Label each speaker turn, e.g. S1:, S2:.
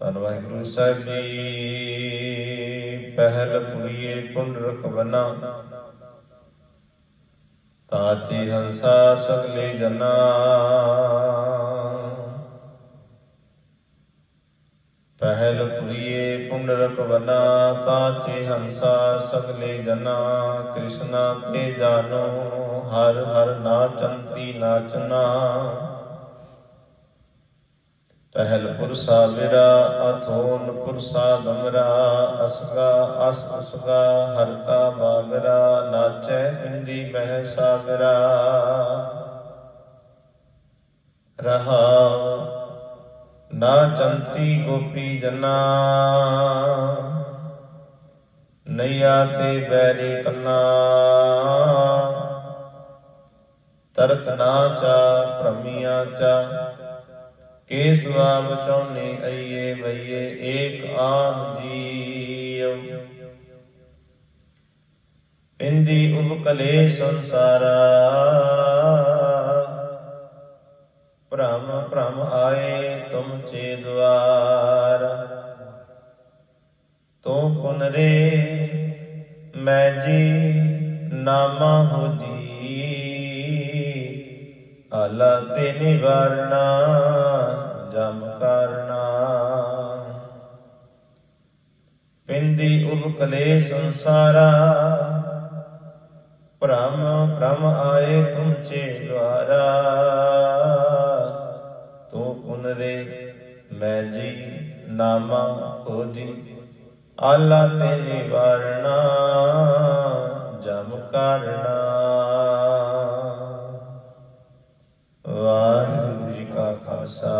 S1: ਧੰਨ ਵਾਹਿਗੁਰੂ ਸਾਹਿਬ ਜੀ। ਪਹਿਲ ਪੁਰੀਏ ਪੁੰਡਰਕ ਬਨਾ ਤਾਚੀ ਹੰਸਾ ਸਗਲੇ ਜਨਾ। ਪਹਿਲ ਪੁਰੀਏ ਪੁੰਡਰਕ ਬਨਾ ਤਾਚੀ ਹੰਸਾ ਸਗਲੇ ਜਨਾ। ਕ੍ਰਿਸ਼ਨਾ ਤੇ ਜਾਨੋ, ਹਰ ਹਰ ਨਾਚੰਤੀ ਨਾਚਨਾ। ਪਹਿਲ ਅਥੋਨ ਪੁਰਸਾਦਮਰਾ ਅਸਗਾ, ਅਸ ਅਸਗਾ ਹਰ ਕਾ ਬਾਗਰਾ ਨਾਚੈ ਇੰਦੀ ਬਹਿ ਸਾਗਰਾ। ਰਹਾ, ਨਾ ਚੰਤੀ ਗੋਪੀ ਜਨਾ, ਨਈਆ ਤੇ ਬੈਰੀ ਕੰਨਾ। ਤਰਕ ਨਾ ਚਾ, ਭ੍ਰਮੀਆਂ ਚਾ ਕੇਸਵਾ ਬਚਾਉਨੇ ਅਈਏ ਵਈਏ ਏਕ ਆਨ ਜੀਉ ਪਿੰਦੀ ਉਪਕਲੇ ਸੰਸਾਰਾ। ਭ੍ਰਮ ਭ੍ਰਮ ਆਏ ਤੁਮ ਚੇ ਦਵਾਰ ਤੂੰ ਪੁਨਰੇ, ਮੈਂ ਜੀ ਨਾਮਾ ਹੋ ਜੀ। ਆਲਾ ਤੇ ਨਿਵਾਰਨਾ, ਜਮ ਕਰਨਾ। ਪਿੰਦੀ ਉਬਕਲੇ ਸੰਸਾਰਾ, ਭ੍ਰਮ ਭ੍ਰਮ ਆਏ ਤੁਮਚੇ ਦਵਾਰਾ ਤੂੰ ਪੁਨਰੇ ਮੈਂ ਜੀ ਨਾਮਾ ਹੋ ਜੀ ਆਲਾ ਤੇ ਨਿਵਾਰਨਾ, ਜਮ ਕਰਨਾ। ਵਾਹਿਗੁਰੂ ਜੀ ਕਾ ਖਾਲਸਾ